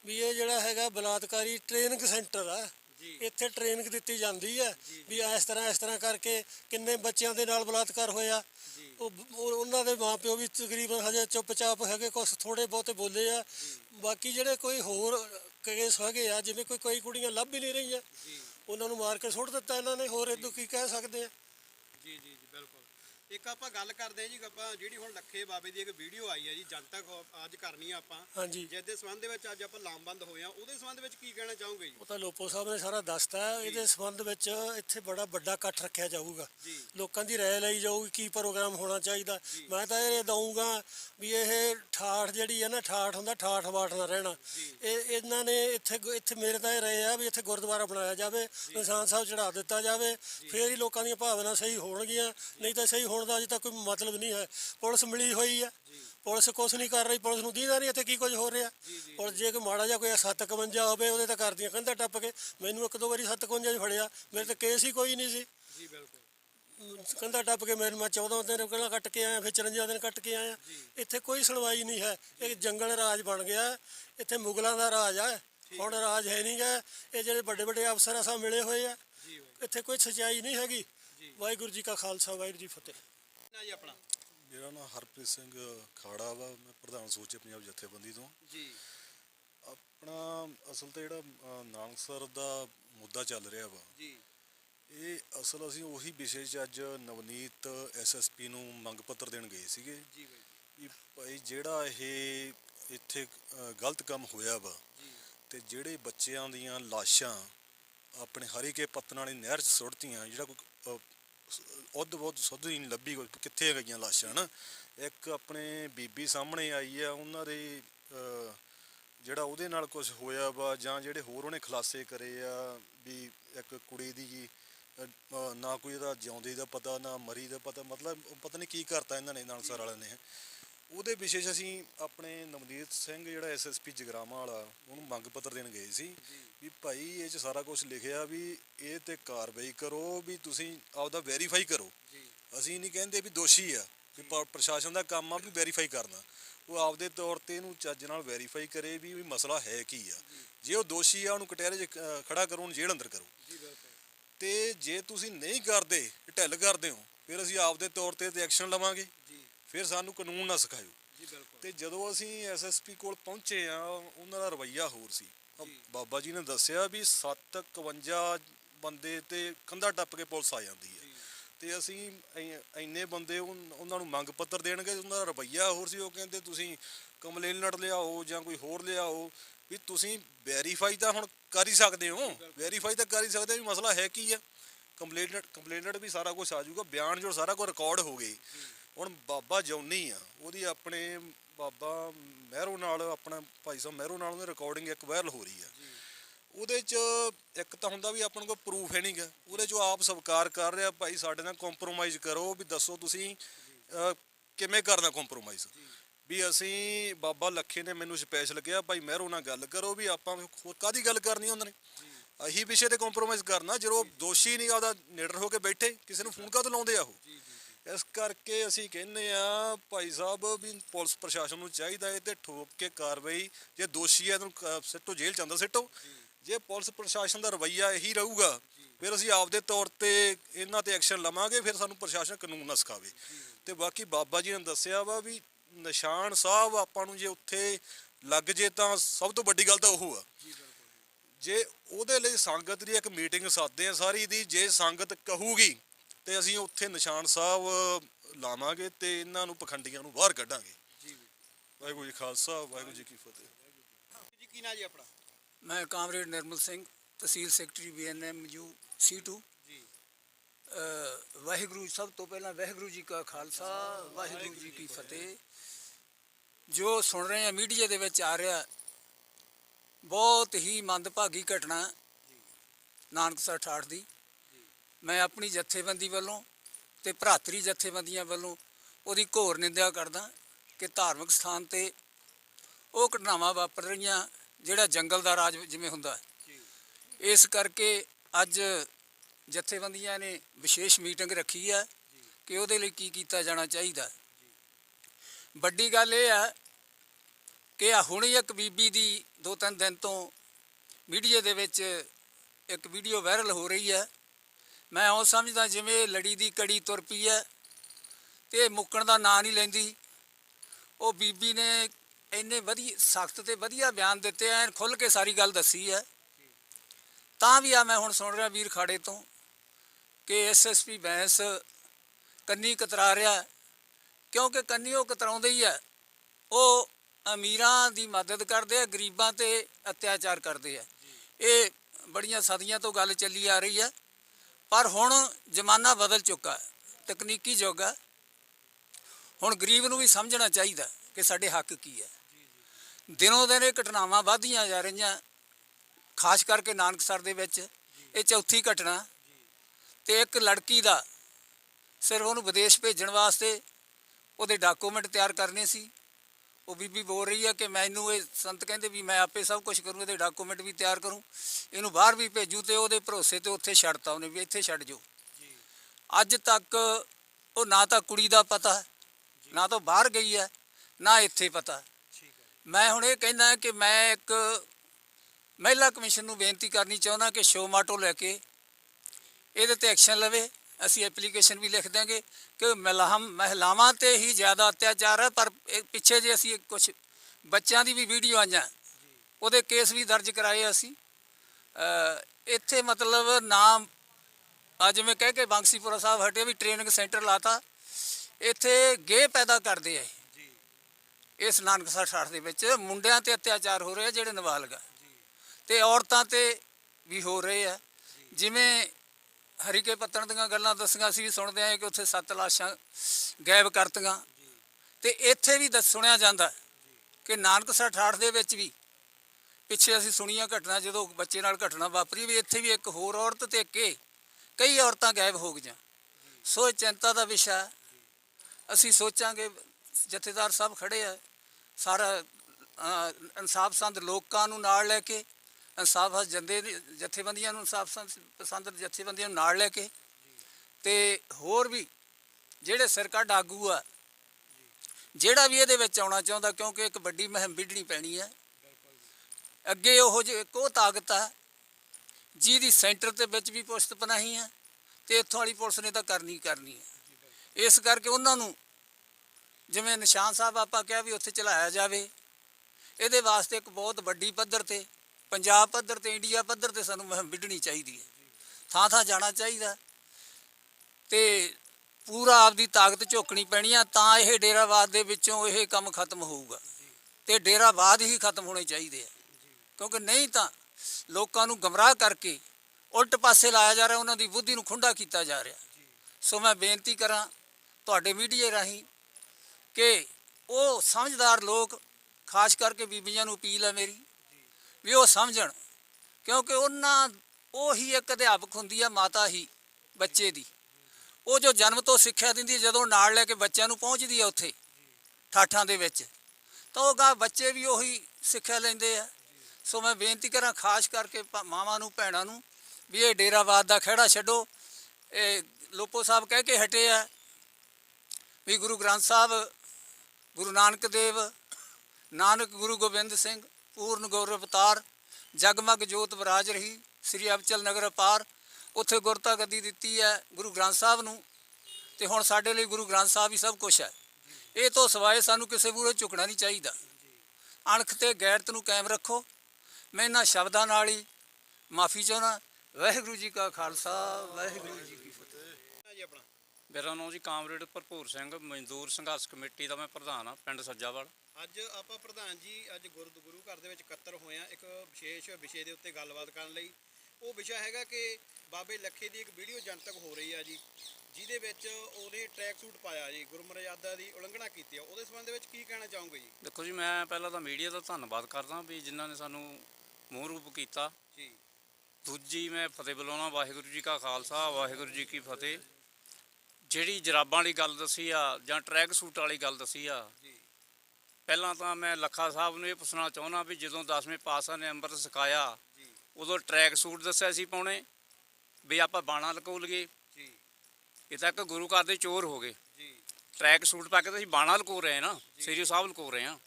ਵੀ ਇਹ ਜਿਹੜਾ ਹੈਗਾ ਬਲਾਤਕਾਰੀ ਟ੍ਰੇਨਿੰਗ ਸੈਂਟਰ ਆ। ਇੱਥੇ ਟ੍ਰੇਨਿੰਗ ਦਿੱਤੀ ਜਾਂਦੀ ਹੈ ਵੀ ਇਸ ਤਰ੍ਹਾਂ ਇਸ ਤਰ੍ਹਾਂ ਕਰਕੇ ਕਿੰਨੇ ਬੱਚਿਆਂ ਦੇ ਨਾਲ ਬਲਾਤਕਾਰ ਹੋਇਆ। ਉਹ ਉਹ- ਉਹਨਾਂ ਦੇ ਮਾਪਿਓ ਵੀ ਤਕਰੀਬਨ ਹਜੇ ਚੁੱਪਚਾਪ ਹੈਗੇ ਕੁਝ ਥੋੜੇ ਬਹੁਤੇ ਬੋਲੇ ਆ। ਬਾਕੀ ਜਿਹੜੇ ਕੋਈ ਹੋਰ ਕੇਸ ਹੈਗੇ ਆ ਜਿਵੇਂ ਕੋਈ ਕੋਈ ਕੁੜੀਆਂ ਲੱਭ ਹੀ ਨਹੀਂ ਰਹੀਆਂ। ਉਹਨਾਂ ਨੂੰ ਮਾਰ ਕੇ ਸੁੱਟ ਦਿੱਤਾ ਇਹਨਾਂ ਨੇ ਹੋਰ ਇਦੋਂ ਕੀ ਕਹਿ ਸਕਦੇ ਆ? ਜੀ ਜੀ। ਇੱਕ ਆਪਾਂ ਗੱਲ ਕਰਦੇ ਹਾਂ ਜੀ ਆਪਾਂ ਜਿਹੜੀ ਹੁਣ ਲੱਖੇ ਬਾਬੇ ਦੀ ਇੱਕ ਵੀਡੀਓ ਆਈ ਹੈ ਜੀ ਜਨਤਕ ਅੱਜ ਕਰਨੀ ਆ ਆਪਾਂ। ਹਾਂਜੀ। ਜਿਸ ਦੇ ਸੰਬੰਧ ਦੇ ਵਿੱਚ ਅੱਜ ਆਪਾਂ ਲਾਮਬੰਦ ਹੋਏ ਆ ਉਹਦੇ ਸੰਬੰਧ ਵਿੱਚ ਕੀ ਕਹਿਣਾ ਚਾਹੋਗੇ ਜੀ? ਉਹ ਤਾਂ ਲੋਪੋ ਸਾਹਿਬ ਨੇ ਸਾਰਾ ਦੱਸਤਾ ਹੈ। ਇਹਦੇ ਸੰਬੰਧ ਵਿੱਚ ਇੱਥੇ ਬੜਾ ਵੱਡਾ ਇਕੱਠ ਰੱਖਿਆ ਜਾਊਗਾ। ਜੀ। ਲੋਕਾਂ ਦੀ ਰਾਏ ਲਈ ਜਾਊਗੀ ਕੀ ਪ੍ਰੋਗਰਾਮ ਹੋਣਾ ਚਾਹੀਦਾ। ਮੈਂ ਤਾਂ ਇਹ ਦਊਂਗਾ ਵੀ ਇਹ ਠਾਠ ਜਿਹੜੀ ਹੈ ਨਾ ਠਾਠ ਹੁੰਦਾ ਠਾਠ ਬਾਠ ਨਾ ਰਹਿਣਾ। ਇਹ ਇਹਨਾਂ ਨੇ ਇੱਥੇ ਗੁ- ਇੱਥੇ ਮੇਰੇ ਤਾਂ ਇਹ ਰਹੇ ਆ ਵੀ ਇੱਥੇ ਗੁਰਦੁਆਰਾ ਬਣਾਇਆ ਜਾਵੇ ਨਿਸ਼ਾਨ ਸਾਹਿਬ ਚੜਾ ਦਿੱਤਾ ਜਾਵੇ। ਫੇਰ ਹੀ ਲੋਕਾਂ ਦੀਆਂ ਭਾਵਨਾ ਸਹੀ ਹੋਣਗੀਆਂ ਨਹੀਂ ਤਾਂ ਸਹੀ ਹੋਣ ਦਾ ਅਜੇ ਤੱਕ ਕੋਈ ਮਤਲਬ ਨਹੀਂ ਹੈ। ਪੁਲਿਸ ਮਿਲੀ ਹੋਈ ਆ ਪੁਲਿਸ ਕੁਛ ਨਹੀਂ ਕਰ ਰਹੀ। ਪੁਲਿਸ ਨੂੰ ਦੀਦਾ ਨਹੀਂ ਇੱਥੇ ਕੀ ਕੁਝ ਹੋ ਰਿਹਾ। ਪੁਲਿਸ ਜੇ ਕੋਈ ਮਾੜਾ ਜਿਹਾ ਕੋਈ 751 ਹੋਵੇ ਉਹਦੇ ਤਾਂ ਕਰਦੀਆਂ ਕੰਧਾ ਟੱਪ ਕੇ। ਮੈਨੂੰ ਇੱਕ ਦੋ ਵਾਰੀ 751 ਚ ਫੜਿਆ। ਮੇਰੇ ਤੇ ਕੇਸ ਹੀ ਕੋਈ ਨਹੀਂ ਸੀ। ਜੀ ਬਿਲਕੁਲ। ਕੰਧਾ ਟੱਪ ਕੇ ਮੇਰੇ ਮੈਂ 14 ਦਿਨ ਪਹਿਲਾਂ ਕੱਟ ਕੇ ਆਇਆ ਫਿਰ 54 ਦਿਨ ਕੱਟ ਕੇ ਆਇਆ। ਇੱਥੇ ਕੋਈ ਸੁਣਵਾਈ ਨਹੀਂ ਹੈ। ਇਹ ਜੰਗਲ ਰਾਜ ਬਣ ਗਿਆ। ਇੱਥੇ ਮੁਗਲਾਂ ਦਾ ਰਾਜ ਆ। ਹੁਣ ਰਾਜ ਹੈ ਨਹੀਂਗਾ ਇਹ ਜਿਹੜੇ ਵੱਡੇ ਵੱਡੇ ਅਫਸਰ ਆ ਸਭ ਮਿਲੇ ਹੋਏ ਆ। ਇੱਥੇ ਕੋਈ ਸਚਾਈ ਨਹੀਂ ਹੈਗੀ। ਵਾਹਿਗੁਰੂ ਜੀ ਕਾ ਖਾਲਸਾ ਵਾਹਿਗੁਰੂ ਜੀ ਫਤਿਹ। ਨਾ ਜੀ ਆਪਣਾ? ਮੇਰਾ ਨਾਮ ਹਰਪ੍ਰੀਤ ਸਿੰਘ ਖਾੜਾ ਵਾ ਮੈਂ ਪ੍ਰਧਾਨ ਸੂਚੇ ਪੰਜਾਬ ਜਥੇਬੰਦੀ ਤੋਂ। ਜੀ। ਆਪਣਾ ਅਸਲ ਤੇ ਜਿਹੜਾ ਨਾਨਕਸਰ ਦਾ ਮੁੱਦਾ ਚੱਲ ਰਿਹਾ ਵਾ। ਜੀ। ਇਹ ਅਸਲ ਅਸੀਂ ਉਹੀ ਵਿਸ਼ੇ 'ਚ ਅੱਜ ਨਵਨੀਤ ਐਸਐਸਪੀ ਨੂੰ ਮੰਗ ਪੱਤਰ ਦੇਣ ਗਏ ਸੀਗੇ। ਜੀ ਬਾਈ ਵੀ ਭਾਈ ਜਿਹੜਾ ਇਹ ਇੱਥੇ ਗਲਤ ਕੰਮ ਹੋਇਆ ਵਾ ਜੀ। ਤੇ ਜਿਹੜੇ ਬੱਚਿਆਂ ਦੀਆਂ ਲਾਸ਼ਾਂ ਆਪਣੇ ਹਰੀਕੇ ਪੱਤਨਾਂ ਵਾਲੀ ਨਹਿਰ 'ਚ ਸੁੱਟਤੀਆਂ ਜਿਹੜਾ ਕੋਈ ਉਦ ਬਹੁਤ ਸੁੱਧ ਹੀ ਨਹੀਂ ਲੱਭੀ ਕੋਈ, ਕਿੱਥੇ ਗਈਆਂ ਲਾਸ਼ਾਂ ਨਾ ਇੱਕ ਆਪਣੇ ਬੀਬੀ ਸਾਹਮਣੇ ਆਈ ਆ, ਉਹਨਾਂ ਦੇ ਜਿਹੜਾ ਉਹਦੇ ਨਾਲ ਕੁਝ ਹੋਇਆ ਵਾ, ਜਾਂ ਜਿਹੜੇ ਹੋਰ ਉਹਨੇ ਖੁਲਾਸੇ ਕਰੇ ਆ, ਵੀ ਇੱਕ ਕੁੜੀ ਦੀ ਨਾ ਕੋਈ ਇਹਦਾ ਜਿਉਂਦੇ ਦਾ ਪਤਾ, ਨਾ ਮਰੀ ਦਾ ਪਤਾ, ਮਤਲਬ ਉਹ ਪਤਾ ਨਹੀਂ ਕੀ ਕਰਤਾ ਇਹਨਾਂ ਨੇ ਨਾਨਸਰ ਵਾਲਿਆਂ ਨੇ ਉਹਦੇ ਵਿਸ਼ੇਸ਼ ਅਸੀਂ ਆਪਣੇ ਨਵਨੀਤ ਸਿੰਘ ਜਿਹੜਾ ਐਸਐਸਪੀ ਜਗਰਾਮਾ ਵਾਲਾ ਉਹਨੂੰ ਮੰਗ ਪੱਤਰ ਦੇਣ ਗਏ ਸੀ ਵੀ ਭਾਈ ਇਹ ਚ ਸਾਰਾ ਕੁਝ ਲਿਖਿਆ ਵੀ ਇਹ ਤੇ ਕਾਰਵਾਈ ਕਰੋ ਵੀ ਤੁਸੀਂ ਆਪਦਾ ਵੈਰੀਫਾਈ ਕਰੋ। ਅਸੀਂ ਨਹੀਂ ਕਹਿੰਦੇ ਵੀ ਦੋਸ਼ੀ ਆ ਵੀ ਪ- ਪ੍ਰਸ਼ਾਸਨ ਦਾ ਕੰਮ ਆ ਵੀ ਵੈਰੀਫਾਈ ਕਰਨਾ। ਉਹ ਆਪਦੇ ਤੌਰ ਤੇ ਇਹਨੂੰ ਚੱਜ ਨਾਲ ਵੈਰੀਫਾਈ ਕਰੇ ਵੀ ਵੀ ਮਸਲਾ ਹੈ ਕੀ ਆ। ਜੇ। ਉਹ ਦੋਸ਼ੀ ਆ ਉਹਨੂੰ ਕਟਹਿਰੇ 'ਚ ਅ, ਖੜਾ ਕਰੋ ਉਹਨੂੰ ਜੇਲ੍ਹ ਅੰਦਰ ਕਰੋ। ਤੇ ਜੇ ਤੁਸੀਂ ਨਹੀਂ ਕਰਦੇ ਢਿੱਲ ਕਰਦੇ ਹੋ ਫਿਰ ਅਸੀਂ ਆਪਦੇ ਤੌਰ ਤੇ ਤੇ ਐਕਸ਼ਨ ਲਵਾਂਗੇ। ਫਿਰ ਸਾਨੂੰ ਕਾਨੂੰਨ ਨਾ ਸਿਖਾਇਓ। ਜੀ ਬਿਲਕੁਲ। ਤੇ ਜਦੋਂ ਅਸੀਂ ਐਸਐਸਪੀ ਕੋਲ ਪਹੁੰਚੇ ਆ ਉਹਨਾਂ ਦਾ ਰਵਈਆ ਹੋਰ ਸੀ। ਬਾਬਾ ਜੀ ਨੇ ਦੱਸਿਆ ਵੀ 751 ਬੰਦੇ ਤੇ ਕੰਧਾ ਟੱਪ ਕੇ ਪੁਲਿਸ ਆ ਜਾਂਦੀ ਹੈ। ਤੇ ਅਸੀਂ ਇੰਨੇ ਬੰਦੇ ਉਹਨਾਂ ਨੂੰ ਮੰਗ ਪੱਤਰ ਦੇਣਗੇ ਉਹਨਾਂ ਦਾ ਰਵਈਆ ਹੋਰ ਸੀ। ਉਹ ਕਹਿੰਦੇ ਤੁਸੀਂ ਕੰਪਲੇਨਟ ਲਿਆਓ ਜਾਂ ਕੋਈ ਹੋਰ ਲਿਆਓ ਵੀ ਤੁਸੀਂ ਵੈਰੀਫਾਈ ਤਾਂ ਹੁਣ ਕਰ ਹੀ ਸਕਦੇ ਹੋ। ਵੈਰੀਫਾਈ ਤਾਂ ਕਰ ਹੀ ਸਕਦੇ ਵੀ ਮਸਲਾ ਹੈ ਕੀ ਆ? ਕੰਪਲੇਨਟ ਕੰਪਲੇਨਟ ਵੀ ਸਾਰਾ ਕੁਝ ਆ ਜਾਊਗਾ। ਬਿਆਨ ਜੋ ਸਾਰਾ ਕੁਝ ਰਿਕਾਰਡ ਹੋ ਗਈ ਹੁਣ ਬਾਬਾ ਜੌਨੀ ਆ ਉਹਦੀ ਆਪਣੇ ਬਾਬਾ ਮਹਿਰੋ ਨਾਲ ਆਪਣਾ ਭਾਈ ਸਾਹਿਬ ਮਹਿਰੋ ਨਾਲ ਉਹਦੀ ਰਿਕਾਰਡਿੰਗ ਇੱਕ ਵਾਇਰਲ ਹੋ ਰਹੀ ਆ। ਉਹਦੇ ਚ ਇੱਕ ਤਾਂ ਹੁੰਦਾ ਵੀ ਆਪਾਂ ਕੋਲ ਪ੍ਰੂਫ ਹੈ ਨਹੀਂਗਾ ਉਹਦੇ ਚ ਆਪ ਸਵੀਕਾਰ ਕਰ ਰਿਹਾ ਭਾਈ ਸਾਡੇ ਨਾਲ ਕੰਪਰੋਮਾਈਜ਼ ਕਰੋ ਵੀ ਦੱਸੋ ਤੁਸੀਂ ਕਿਵੇਂ ਕਰਨਾ ਕੰਪਰੋਮਾਈਜ਼ ਵੀ ਅਸੀਂ ਬਾਬਾ ਲੱਖੇ ਨੇ ਮੈਨੂੰ ਸਪੈਸ਼ਲ ਕਿਹਾ ਭਾਈ ਮਹਿਰੋ ਨਾਲ ਗੱਲ ਕਰੋ ਵੀ ਆਪਾਂ ਹੋਰ ਕਾਦੀ ਗੱਲ ਕਰਨੀ ਉਹਨਾਂ ਨੇ? ਅਹੀ ਵਿਸ਼ੇ ਤੇ ਕੰਪਰੋਮਾਈਜ਼ ਕਰਨਾ ਜਦੋਂ ਦੋਸ਼ੀ ਨਹੀਂ ਆਦਾ ਨਿਡਰ ਹੋ ਕੇ ਬੈਠੇ ਕਿਸੇ ਨੂੰ ਫੋਨ ਕਦ ਲਾਉਂਦੇ ਆ ਉਹ? ਇਸ ਕਰਕੇ ਅਸੀਂ ਕਹਿੰਦੇ ਆ ਭਾਈ ਸਾਹਿਬ ਵੀ ਪੁਲਿਸ ਪ੍ਰਸ਼ਾਸਨ ਨੂੰ ਚਾਹੀਦਾ ਹੈ ਤੇ ਠੋਕ ਕੇ ਕਾਰਵਾਈ, ਜੇ ਦੋਸ਼ੀ ਹੈ ਇਹਨੂੰ ਕ- ਸਿੱਟੋ, ਜੇਲ੍ਹ ਚ ਅੰਦਰ ਸਿੱਟੋ। ਜੇ ਪੁਲਿਸ ਪ੍ਰਸ਼ਾਸਨ ਦਾ ਰਵੱਈਆ ਇਹੀ ਰਹੂਗਾ, ਫਿਰ ਅਸੀਂ ਆਪਦੇ ਤੌਰ ਤੇ ਇਹਨਾਂ ਤੇ ਐਕਸ਼ਨ ਲਵਾਂਗੇ, ਫਿਰ ਸਾਨੂੰ ਪ੍ਰਸ਼ਾਸਨ ਕਾਨੂੰਨ ਨਾ ਸਿਖਾਵੇ ਤੇ ਬਾਕੀ ਬਾਬਾ ਜੀ ਨੇ ਦੱਸਿਆ ਵਾ ਵੀ ਨਿਸ਼ਾਨ ਸਾਹਿਬ ਆਪਾਂ ਨੂੰ ਜੇ ਉੱਥੇ ਲੱਗ ਜੇ ਤਾਂ ਸਭ ਤੋਂ ਵੱਡੀ ਗੱਲ ਤਾਂ ਉਹ ਆ। ਜੇ ਉਹਦੇ ਲਈ ਸੰਗਤ ਦੀ ਇੱਕ ਮੀਟਿੰਗ ਸਾਦੇ ਆ ਸਾਰੀ ਦੀ, ਜੇ ਸੰਗਤ ਕਹੂਗੀ ਤੇ ਅਸੀਂ ਉੱਥੇ ਨਿਸ਼ਾਨ ਸਾਹਿਬ ਲਾਵਾਂਗੇ ਤੇ ਇਹਨਾਂ ਨੂੰ ਪਖੰਡੀਆਂ ਨੂੰ ਬਾਹਰ ਕੱਢਾਂਗੇ। ਜੀ ਵਾਹਿਗੁਰੂ ਜੀ ਖਾਲਸਾ ਵਾਹਿਗੁਰੂ ਜੀ ਕੀ ਫਤਿਹ। ਜੀ ਕੀ ਨਾਂ ਜੀ ਆਪਣਾ? ਮੈਂ comrade Nirmal Singh tehsil secretary BNM U C2 ਜੀ। ਵਾਹਿਗੁਰੂ ਸਭ ਤੋਂ ਪਹਿਲਾਂ ਵਾਹਿਗੁਰੂ ਜੀ ਕਾ ਖਾਲਸਾ ਵਾਹਿਗੁਰੂ ਜੀ ਕੀ ਫਤਿਹ। ਜੋ ਸੁਣ ਰਹੇ ਆ ਮੀਡੀਆ ਦੇ ਵਿੱਚ ਆ ਰਿਹਾ ਬਹੁਤ ਹੀ ਮੰਦਭਾਗੀ ਘਟਨਾ ਨਾਨਕਸਰ ਠਾਠ ਦੀ। ਮੈਂ ਆਪਣੀ ਜਥੇਬੰਦੀ ਵੱਲੋਂ ਤੇ ਭਰਾਤਰੀ ਜਥੇਬੰਦੀਆਂ ਵੱਲੋਂ ਉਹਦੀ ਘੋਰ ਨਿੰਦਿਆ ਕਰਦਾ ਕਿ ਧਾਰਮਿਕ ਸਥਾਨ ਤੇ ਉਹ ਘਟਨਾਵਾਂ ਵਾਪਰ ਰਹੀਆਂ ਜਿਹੜਾ ਜੰਗਲ ਦਾ ਰਾਜ ਜਿਵੇਂ ਹੁੰਦਾ ਇਸ ਕਰਕੇ ਅੱਜ ਜਥੇਬੰਦੀਆਂ ਨੇ ਵਿਸ਼ੇਸ਼ ਮੀਟਿੰਗ ਰੱਖੀ ਹੈ ਕਿ ਉਹਦੇ ਲਈ ਕੀ ਕੀਤਾ ਜਾਣਾ ਚਾਹੀਦਾ ਵੱਡੀ ਗੱਲ ਇਹ ਹੈ ਕਿ ਆ ਹੁਣੇ ਇੱਕ ਬੀਬੀ ਦੀ ਦੋ ਤਿੰਨ ਦਿਨ ਤੋਂ ਮੀਡੀਆ ਦੇ ਵਿੱਚ ਇੱਕ ਵੀਡੀਓ ਵਾਇਰਲ ਹੋ ਰਹੀ ਹੈ। ਮੈਂ ਉਹ ਸਮਝਦਾ ਜਿਵੇਂ ਲੜੀ ਦੀ ਕੜੀ ਤੁਰ ਪਈ ਹੈ ਤੇ ਮੁੱਕਣ ਦਾ ਨਾਂ ਨਹੀਂ ਲੈਂਦੀ। ਉਹ ਬੀਬੀ ਨੇ ਇੰਨੇ ਵਧੀਆ, ਸਖਤ ਤੇ ਵਧੀਆ ਬਿਆਨ ਦਿੱਤੇ ਐਨ ਖੁੱਲ ਕੇ ਸਾਰੀ ਗੱਲ ਦੱਸੀ ਹੈ। ਤਾਂ ਵੀ ਆ ਮੈਂ ਹੁਣ ਸੁਣ ਰਿਹਾ ਵੀਰ ਖਾੜੇ ਤੋਂ ਕਿ ਐਸਐਸਪੀ ਬੈਂਸ ਕੰਨੀ ਕਤਰਾ ਰਿਹਾ, ਕਿਉਂਕਿ ਕੰਨੀ ਉਹ ਕਤਰਾਉਂਦੇ ਹੀ ਹੈ ਉਹ ਅਮੀਰਾਂ ਦੀ ਮਦਦ ਕਰਦੇ ਆ, ਗਰੀਬਾਂ ਤੇ ਅਤਿਆਚਾਰ ਕਰਦੇ ਆ। ਇਹ ਬੜੀਆਂ ਸਦੀਆਂ ਤੋਂ ਗੱਲ ਚੱਲੀ ਆ ਰਹੀ ਹੈ ਪਰ ਹੁਣ ਜ਼ਮਾਨਾ ਬਦਲ ਚੁੱਕਾ ਹੈ, ਤਕਨੀਕੀ ਯੁੱਗ ਹੈ। ਹੁਣ ਗਰੀਬ ਨੂੰ ਵੀ ਸਮਝਣਾ ਚਾਹੀਦਾ ਕਿ ਸਾਡੇ ਹੱਕ ਕੀ ਹੈ। ਦਿਨੋਂ ਦਿਨ ਇਹ ਘਟਨਾਵਾਂ ਵੱਧਦੀਆਂ ਜਾ ਰਹੀਆਂ, ਖਾਸ ਕਰਕੇ ਨਾਨਕਸਰ ਦੇ ਵਿੱਚ ਇਹ ਚੌਥੀ ਘਟਨਾ। ਤੇ ਇੱਕ ਲੜਕੀ ਦਾ ਸਿਰਫ ਉਹਨੂੰ ਵਿਦੇਸ਼ ਭੇਜਣ ਵਾਸਤੇ ਉਹਦੇ ਡਾਕੂਮੈਂਟ ਤਿਆਰ ਕਰਨੇ ਸੀ। ਉਹ ਬੀਬੀ ਬੋਲ ਰਹੀ ਹੈ ਕਿ ਮੈਨੂੰ ਇਹ ਸੰਤ ਕਹਿੰਦੇ ਵੀ ਮੈਂ ਆਪੇ ਸਭ ਕੁਝ ਕਰੂੰ, ਇਹਦੇ ਡਾਕੂਮੈਂਟ ਵੀ ਤਿਆਰ ਕਰੂੰ। ਇਹਨੂੰ ਬਾਹਰ ਵੀ ਭੇਜੂ ਤੇ ਉਹਦੇ ਭਰੋਸੇ ਤੇ ਉੱਥੇ ਛੱਡਤਾ ਉਹਨੇ ਵੀ ਇੱਥੇ ਛੱਡ ਜੋ ਅੱਜ ਤੱਕ ਉਹ ਨਾ ਤਾਂ ਕੁੜੀ ਦਾ ਪਤਾ ਨਾ ਤਾਂ ਬਾਹਰ ਗਈ ਹੈ, ਨਾ ਇੱਥੇ ਪਤਾ ਮੈਂ ਹੁਣ ਇਹ ਕਹਿੰਦਾ ਕਿ ਮੈਂ ਇੱਕ ਮਹਿਲਾ ਕਮਿਸ਼ਨ ਨੂੰ ਬੇਨਤੀ ਕਰਨੀ ਚਾਹੁੰਦਾ ਕਿ ਸ਼ੋ ਮਾਟੋ ਲੈ ਕੇ ਇਹਦੇ ਤੇ ਐਕਸ਼ਨ ਲਵੇ। ਅਸੀਂ ਐਪਲੀਕੇਸ਼ਨ ਵੀ ਲਿਖ ਦਾਂਗੇ ਕਿ ਮਹਿਲਾਮ ਮਹਿਲਾਵਾਂ ਤੇ ਹੀ ਜ਼ਿਆਦਾ ਅਤਿਆਚਾਰ ਹੈ, ਪਰ ਇਹ ਪਿੱਛੇ ਜੇ ਅਸੀਂ ਕੁਝ ਬੱਚਿਆਂ ਦੀ ਵੀ ਵੀਡੀਓ ਆਈਆਂ, ਉਹਦੇ ਕੇਸ ਵੀ ਦਰਜ ਕਰਾਏ ਅਸੀਂ। ਇੱਥੇ ਮਤਲਬ ਨਾਮ ਅੱਜ ਮੈਂ ਕਹਿ ਕੇ ਬੰਸੀਪੁਰਾ ਸਾਹਿਬ ਹਟੇ ਵੀ ਟ੍ਰੇਨਿੰਗ ਸੈਂਟਰ ਲਾਤਾ। ਇੱਥੇ ਗੇ ਪੈਦਾ ਕਰਦੇ ਆ ਇਹ। ਇਸ ਨਾਨਕਸਰ ਠਾਠ ਦੇ ਵਿੱਚ ਮੁੰਡਿਆਂ ਤੇ ਅਤਿਆਚਾਰ ਹੋ ਰਿਹਾ ਜਿਹੜੇ ਨਾਬਾਲਗ ਆ। ਤੇ ਔਰਤਾਂ ਤੇ ਵੀ ਹੋ ਰਹੇ ਆ। ਜਿਵੇਂ ਹਰੀਕੇ ਪੱਤਣ ਦੀਆਂ ਗੱਲਾਂ ਦੱਸੀਆਂ ਸੀ ਵੀ ਸੁਣਦੇ ਆਏ ਕਿ ਉੱਥੇ ਸੱਤ ਲਾਸ਼ਾਂ ਗਾਇਬ ਕਰਤੀਆਂ। ਤੇ ਇੱਥੇ ਵੀ ਦੱਸ ਸੁਣਿਆ ਜਾਂਦਾ ਕਿ ਨਾਨਕਸਰ ਠਾਠ ਦੇ ਵਿੱਚ ਵੀ ਪਿੱਛੇ ਅਸੀਂ ਸੁਣੀਆਂ ਘਟਨਾ, ਜਦੋਂ ਬੱਚੇ ਨਾਲ ਘਟਨਾ ਵਾਪਰੀ ਵੀ ਇੱਥੇ ਵੀ ਇੱਕ ਹੋਰ ਔਰਤ ਤੇ ਇੱਕ ਇਹ ਕਈ ਔਰਤਾਂ ਗਾਇਬ ਹੋ ਗਈਆਂ। ਸੋ ਇਹ ਚਿੰਤਾ ਦਾ ਵਿਸ਼ਾ ਅਸੀਂ ਸੋਚਾਂਗੇ, ਜਥੇਦਾਰ ਸਾਹਿਬ ਖੜੇ ਆ, ਸਾਰਾ ਇਨਸਾਫ ਸੰਦ ਲੋਕਾਂ ਨੂੰ ਨਾਲ ਲੈ ਕੇ ਇਨਸਾਫ ਪਸੰਦ ਜੰਦੇ ਜਥੇਬੰਦੀਆਂ ਨੂੰ ਇਨਸਾਫ ਪਸੰਦ- ਜਥੇਬੰਦੀਆਂ ਨੂੰ ਨਾਲ ਲੈ ਕੇ ਤੇ ਹੋਰ ਵੀ ਜਿਹੜੇ ਸਰਕਾਰ ਆਗੂ ਆ, ਜਿਹੜਾ ਵੀ ਇਹਦੇ ਵਿੱਚ ਆਉਣਾ ਚਾਹੁੰਦਾ ਕਿਉਂਕਿ ਇੱਕ ਵੱਡੀ ਮਹਿੰਮ ਵਿੱਢਣੀ ਪੈਣੀ ਹੈ। ਅੱਗੇ ਉਹ ਜਿਹੀ ਇੱਕ ਉਹ ਤਾਕਤ ਆ, ਜਿਹਦੀ ਸੈਂਟਰ ਦੇ ਵਿੱਚ ਵੀ ਪੁਸ਼ਤ ਪਨਾਹੀ ਹੈ ਤੇ ਇੱਥੋਂ ਵਾਲੀ ਪੁਲਿਸ ਨੇ ਤਾਂ ਕਰਨੀ ਕਰਨੀ ਹੈ। ਇਸ ਕਰਕੇ ਉਹਨਾਂ ਨੂੰ ਜਿਵੇਂ ਨਿਸ਼ਾਨ ਸਾਹਿਬ ਆਪਾਂ ਕਿਹਾ ਵੀ ਉੱਥੇ ਚਲਾਇਆ ਜਾਵੇ, ਇਹਦੇ ਵਾਸਤੇ ਇੱਕ ਬਹੁਤ ਵੱਡੀ ਪੱਧਰ ਤੇ ਪੰਜਾਬ ਪੱਧਰ ਤੇ, ਇੰਡੀਆ ਪੱਧਰ ਤੇ ਸਾਨੂੰ ਮੁਹਿੰਮ ਵਿੱਢਣੀ ਚਾਹੀਦੀ ਹੈ। ਥਾਂ ਥਾਂ ਜਾਣਾ ਚਾਹੀਦਾ। ਤੇ ਪੂਰਾ ਆਪਦੀ ਤਾਕਤ ਝੋਕਣੀ ਪੈਣੀ ਆ, ਤਾਂ ਇਹ ਡੇਰਾਵਾਦ ਦੇ ਵਿੱਚੋਂ ਇਹ ਕੰਮ ਖਤਮ ਹੋਊਗਾ। ਤੇ ਡੇਰਾਵਾਦ ਹੀ ਖਤਮ ਹੋਣੇ ਚਾਹੀਦੇ ਆ। ਕਿਉਂਕਿ ਨਹੀਂ ਤਾਂ ਲੋਕਾਂ ਨੂੰ ਗਮਰਾਹ ਕਰਕੇ ਉਲਟ ਪਾਸੇ ਲਾਇਆ ਜਾ ਰਿਹਾ, ਉਹਨਾਂ ਦੀ ਬੁੱਧੀ ਨੂੰ ਖੁੰਡਾ ਕੀਤਾ ਜਾ ਰਿਹਾ। ਸੋ ਮੈਂ ਬੇਨਤੀ ਕਰਾਂ ਤੁਹਾਡੇ ਮੀਡੀਆ ਰਾਹੀਂ ਕਿ ਉਹ ਸਮਝਦਾਰ ਲੋਕ, ਖਾਸ ਕਰਕੇ ਬੀਬੀਆਂ ਨੂੰ ਅਪੀਲ ਹੈ ਮੇਰੀ ਵੀ ਉਹ ਸਮਝਣ, ਕਿਉਂਕਿ ਉਹਨਾਂ, ਉਹੀ ਇੱਕ ਅਧਿਆਪਕ ਹੁੰਦੀ ਹੈ ਮਾਤਾ ਹੀ, ਬੱਚੇ ਦੀ। ਉਹ ਜੋ ਜਨਮ ਤੋਂ ਸਿੱਖਿਆ ਦਿੰਦੀ ਹੈ ਜਦੋਂ ਨਾਲ ਲੈ ਕੇ ਬੱਚਿਆਂ ਨੂੰ ਪਹੁੰਚਦੀ ਹੈ ਉੱਥੇ, ਠਾਠਾਂ ਦੇ ਵਿੱਚ, ਤਾਂ ਉਹ ਗਾ ਬੱਚੇ ਵੀ ਉਹੀ ਸਿੱਖਿਆ ਲੈਂਦੇ ਆ। ਸੋ ਮੈਂ ਬੇਨਤੀ ਕਰਾਂ, ਖਾਸ ਕਰਕੇ ਮਾਵਾਂ ਨੂੰ, ਭੈਣਾਂ ਨੂੰ, ਵੀ ਇਹ ਡੇਰਾਵਾਦ ਦਾ ਖਹਿੜਾ ਛੱਡੋ। ਇਹ ਲੋਪੋ ਸਾਹਿਬ ਕਹਿ ਕੇ ਹਟੇ ਆ, ਵੀ ਗੁਰੂ ਗ੍ਰੰਥ ਸਾਹਿਬ, ਗੁਰੂ ਨਾਨਕ ਦੇਵ, ਨਾਨਕ ਗੁਰੂ ਗੋਬਿੰਦ ਸਿੰਘ ਪੂਰਨ ਗੌਰ ਅਵਤਾਰ, ਜਗਮਗ ਜੋਤ ਵਿਰਾਜ ਰਹੀ, ਸ੍ਰੀ ਅਬਚਲ ਨਗਰ ਅਪਾਰ। ਉੱਥੇ ਗੁਰਤਾ ਗੱਦੀ ਦਿੱਤੀ ਹੈ ਗੁਰੂ ਗ੍ਰੰਥ ਸਾਹਿਬ ਨੂੰ ਤੇ ਹੁਣ ਸਾਡੇ ਲਈ ਗੁਰੂ ਗ੍ਰੰਥ ਸਾਹਿਬ ਹੀ ਸਭ ਕੁਝ ਹੈ। ਇਹ ਤੋਂ ਸਿਵਾਏ ਸਾਨੂੰ ਕਿਸੇ ਮੂਹਰੇ ਝੁਕਣਾ ਨਹੀਂ ਚਾਹੀਦਾ। ਅਣਖ ਤੇ ਗੈਰਤ ਨੂੰ ਕਾਇਮ ਰੱਖੋ। ਮੈਂ ਇਹਨਾਂ ਸ਼ਬਦਾਂ ਨਾਲ ਹੀ ਮਾਫੀ ਚਾਹੁੰਦਾ। ਵਾਹਿਗੁਰੂ ਜੀ ਕਾ ਖਾਲਸਾ, ਵਾਹਿਗੁਰੂ ਜੀ ਕੀ ਫਤਿਹ। ਮੇਰਾ ਨਾਮ ਜੀ ਕਾਮਰੇਡ ਭਰਪੂਰ ਸਿੰਘ ਮਜ਼ਦੂਰ ਸੰਘਰਸ਼ ਕਮੇਟੀ ਦਾ ਮੈਂ ਪ੍ਰਧਾਨ ਆ ਪਿੰਡ ਸੱਜਾਵਲ। ਅੱਜ ਆਪਾਂ ਪ੍ਰਧਾਨ ਜੀ ਅੱਜ ਗੁਰੂ ਗੁਰੂ ਘਰ ਦੇ ਵਿੱਚ ਇਕੱਤਰ ਹੋਏ ਆ ਇੱਕ ਵਿਸ਼ੇਸ਼ ਵਿਸ਼ੇ ਦੇ ਉੱਤੇ ਗੱਲਬਾਤ ਕਰਨ ਲਈ। ਉਹ ਵਿਸ਼ਾ ਹੈਗਾ ਕਿ ਬਾਬੇ ਲੱਖੇ ਦੀ ਇੱਕ ਵੀਡੀਓ ਜਨਤਕ ਹੋ ਰਹੀ ਆ ਜੀ ਜਿਹਦੇ ਵਿੱਚ ਉਹਨੇ ਟਰੈਕ ਸੂਟ ਪਾਇਆ ਜੀ ਗੁਰਮਰਿਆਦਾ ਦੀ ਉਲੰਘਣਾ ਕੀਤੀ ਆ। ਉਹਦੇ ਸੰਬੰਧ ਵਿੱਚ ਕੀ ਕਹਿਣਾ ਚਾਹੋਗੇ ਜੀ? ਦੇਖੋ ਜੀ ਮੈਂ ਪਹਿਲਾਂ ਤਾਂ ਮੀਡੀਆ ਦਾ ਧੰਨਵਾਦ ਕਰਦਾ ਵੀ ਜਿਨ੍ਹਾਂ ਨੇ ਸਾਨੂੰ ਮੂੰਹ ਰੂਪ ਕੀਤਾ। ਜੀ। ਦੂਜੀ ਮੈਂ ਫਤਿਹ ਬੁਲਾਉਣਾ ਵਾਹਿਗੁਰੂ ਜੀ ਕਾ ਖਾਲਸਾ ਵਾਹਿਗੁਰੂ ਜੀ ਕੀ ਫਤਿਹ। ਜਿਹੜੀ ਜਰਾਬਾਂ ਵਾਲੀ ਗੱਲ ਦੱਸੀ ਆ ਜਾਂ ਟਰੈਕ ਸੂਟ ਵਾਲੀ ਗੱਲ ਦੱਸੀ ਆ ਜੀ। ਪਹਿਲਾਂ ਤਾਂ ਮੈਂ ਲੱਖਾ ਸਾਹਿਬ ਨੂੰ ਇਹ ਪੁੱਛਣਾ ਚਾਹੁੰਦਾ ਵੀ ਜਦੋਂ 10ਵੇਂ ਪਾਤਸ਼ਾਹ ਨੇ ਅੰਮ੍ਰਿਤ ਸਿਖਾਇਆ ਜੀ। ਉਦੋਂ ਟਰੈਕ ਸੂਟ ਦੱਸਿਆ ਸੀ ਪਾਉਣੇ ਵੀ ਆਪਾਂ ਬਾਣਾ ਲਕੋ ਲਈਏ ਜੀ। ਇਹ ਤਾਂ ਇੱਕ ਗੁਰੂ ਘਰ ਦੇ ਚੋਰ ਹੋ ਗਏ। ਜੀ। ਟਰੈਕ ਸੂਟ ਪਾ ਕੇ ਤਾਂ ਅਸੀਂ ਬਾਣਾ ਲਕੋ ਰਹੇ ਨਾ ਸ੍ਰੀ ਸਾਹਿਬ ਲਕੋ ਰਹੇ ਹਾਂ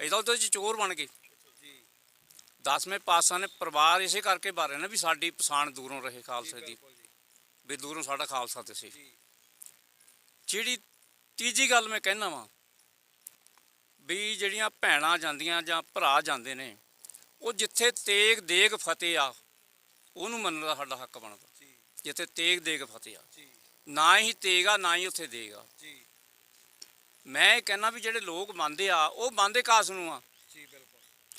ਇਹ ਤਾਂ ਉਹਦੇ ਚ ਚੋਰ ਬਣ ਗਏ। ਜੀ। ਦਸਵੇਂ ਪਾਤਸ਼ਾਹ ਨੇ ਪਰਿਵਾਰ ਇਸੇ ਕਰਕੇ ਬਾਰੇ ਨਾ ਵੀ ਸਾਡੀ ਪਛਾਣ ਦੂਰੋਂ ਰਹੇ ਖਾਲਸੇ ਦੀ। ਵੀ ਦੂਰੋਂ ਸਾਡਾ ਖਾਲਸਾ ਤੇ ਸੀ। ਜਿਹੜੀ ਤੀਜੀ ਗੱਲ ਮੈਂ ਕਹਿਣਾ ਵਾਂ ਵੀ ਜਿਹੜੀਆਂ ਭੈਣਾਂ ਜਾਂਦੀਆਂ ਜਾਂ ਭਰਾ ਜਾਂਦੇ ਨੇ ਉਹ ਜਿੱਥੇ ਤੇਗ ਦੇਗ ਫਤਿਹ ਆ ਉਹਨੂੰ ਮੰਨਣ ਦਾ ਸਾਡਾ ਹੱਕ ਬਣਦਾ। ਜਿੱਥੇ ਤੇਗ ਦੇਗ ਫਤਿਹ ਆ। ਨਾ ਹੀ ਤੇਗ ਆ ਨਾ ਹੀ ਉੱਥੇ ਦੇਗ ਆ। ਮੈਂ ਇਹ ਕਹਿਣਾ ਵੀ ਜਿਹੜੇ ਲੋਕ ਮੰਨਦੇ ਆ ਉਹ ਮੰਨਦੇ ਕਾਸ ਨੂੰ ਆ?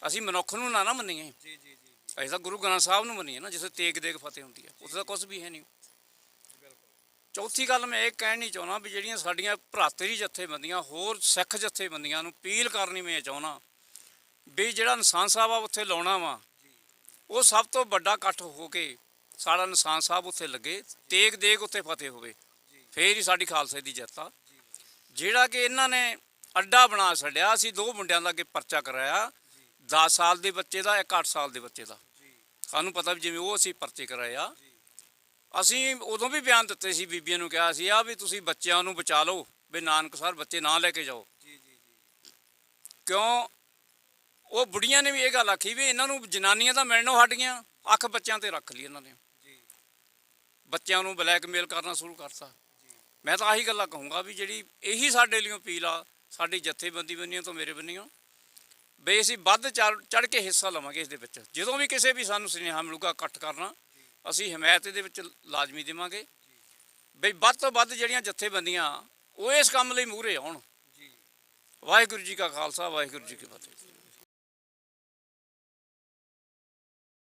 ਅਸੀਂ ਮਨੁੱਖ ਨੂੰ ਨਾ ਨਾ ਮੰਨੀਏ। ਜੀ ਜੀ ਜੀ ਅਸੀਂ ਤਾਂ ਗੁਰੂ ਗ੍ਰੰਥ ਸਾਹਿਬ ਨੂੰ ਮੰਨੀਏ ਨਾ ਜਿੱਥੇ ਤੇਗ ਦੇਗ ਫਤਿਹ ਹੁੰਦੀ ਆ। ਉੱਥੇ ਤਾਂ ਕੁਝ ਵੀ ਹੈ ਨਹੀਂ। ਚੌਥੀ ਗੱਲ ਮੈਂ ਇਹ ਕਹਿਣੀ ਚਾਹੁੰਦਾ ਵੀ ਜਿਹੜੀਆਂ ਸਾਡੀਆਂ ਭਰਾਤਰੀ ਜਥੇਬੰਦੀਆਂ, ਹੋਰ ਸਿੱਖ ਜਥੇਬੰਦੀਆਂ ਨੂੰ ਅਪੀਲ ਕਰਨੀ ਮੈਂ ਚਾਹੁੰਦਾ ਵੀ ਜਿਹੜਾ ਨਿਸ਼ਾਨ ਸਾਹਿਬ ਆ ਉੱਥੇ ਲਾਉਣਾ ਵਾ, ਉਹ ਸਭ ਤੋਂ ਵੱਡਾ ਇਕੱਠ ਹੋ ਕੇ ਸਾਡਾ ਨਿਸ਼ਾਨ ਸਾਹਿਬ ਉੱਥੇ ਲੱਗੇ, ਤੇਗ ਦੇਗ ਉੱਥੇ ਫਤਿਹ ਹੋਵੇ। ਫੇਰ ਹੀ ਸਾਡੀ ਖਾਲਸੇ ਦੀ ਜਿੱਤ ਆ। ਜਿਹੜਾ ਕਿ ਇਹਨਾਂ ਨੇ ਅੱਡਾ ਬਣਾ ਛੱਡਿਆ, ਅਸੀਂ ਦੋ ਮੁੰਡਿਆਂ ਦਾ ਅੱਗੇ ਪਰਚਾ ਕਰਾਇਆ 10 ਸਾਲ ਦੇ ਬੱਚੇ ਦਾ, ਇੱਕ 8 ਸਾਲ ਦੇ ਬੱਚੇ ਦਾ। ਸਾਨੂੰ ਪਤਾ ਵੀ ਜਿਵੇਂ ਉਹ ਅਸੀਂ ਪਰਚੇ ਕਰਾਏ ਆ। ਅਸੀਂ ਉਦੋਂ ਵੀ ਬਿਆਨ ਦਿੱਤੇ ਸੀ ਬੀਬੀਆਂ ਨੂੰ ਕਿਹਾ ਸੀ ਆ ਵੀ ਤੁਸੀਂ ਬੱਚਿਆਂ ਨੂੰ ਬਚਾ ਲਓ ਵੀ ਨਾਨਕਸਰ ਬੱਚੇ ਨਾ ਲੈ ਕੇ ਜਾਓ। ਜੀ ਜੀ ਜੀ। ਕਿਉਂ? ਉਹ ਬੁੜੀਆਂ ਨੇ ਵੀ ਇਹ ਗੱਲ ਆਖੀ ਵੀ ਇਹਨਾਂ ਨੂੰ ਜਨਾਨੀਆਂ ਤਾਂ ਮਿਲਣੋਂ ਹਟ ਗਈਆਂ ਅੱਖ ਬੱਚਿਆਂ ਤੇ ਰੱਖ ਲਈ ਇਹਨਾਂ ਨੇ। ਜੀ। ਬੱਚਿਆਂ ਨੂੰ ਬਲੈਕਮੇਲ ਕਰਨਾ ਸ਼ੁਰੂ ਕਰਤਾ। ਮੈਂ ਤਾਂ ਆਹੀ ਗੱਲਾਂ ਕਹੂੰਗਾ ਵੀ ਜਿਹੜੀ ਇਹੀ ਸਾਡੇ ਲਈ ਅਪੀਲ ਆ ਸਾਡੀ ਜਥੇਬੰਦੀ ਬੰਨੀਆਂ ਤੋਂ ਮੇਰੇ ਬੰਨੀਆਂ ਵੀ ਅਸੀਂ ਵੱਧ ਚੜ ਕੇ ਹਿੱਸਾ ਲਵਾਂਗੇ ਇਸ ਦੇ ਵਿੱਚ। ਜਦੋਂ ਵੀ ਕਿਸੇ ਵੀ ਸਾਨੂੰ ਸੁਨੇਹਾ ਮਿਲੂਗਾ ਇਕੱਠ ਕਰਨਾ ਅਸੀਂ ਹਮਾਇਤ ਦੇ ਵਿੱਚ ਲਾਜ਼ਮੀ ਦੇਵਾਂਗੇ। ਵੀ ਵੱਧ ਤੋਂ ਵੱਧ ਜਿਹੜੀਆਂ ਜਥੇਬੰਦੀਆਂ ਉਹ ਇਸ ਕੰਮ ਲਈ ਮੂਹਰੇ ਆਉਣ। ਜੀ। ਵਾਹਿਗੁਰੂ ਜੀ ਕਾ ਖਾਲਸਾ ਵਾਹਿਗੁਰੂ ਜੀ ਕੀ ਫਤਿਹ।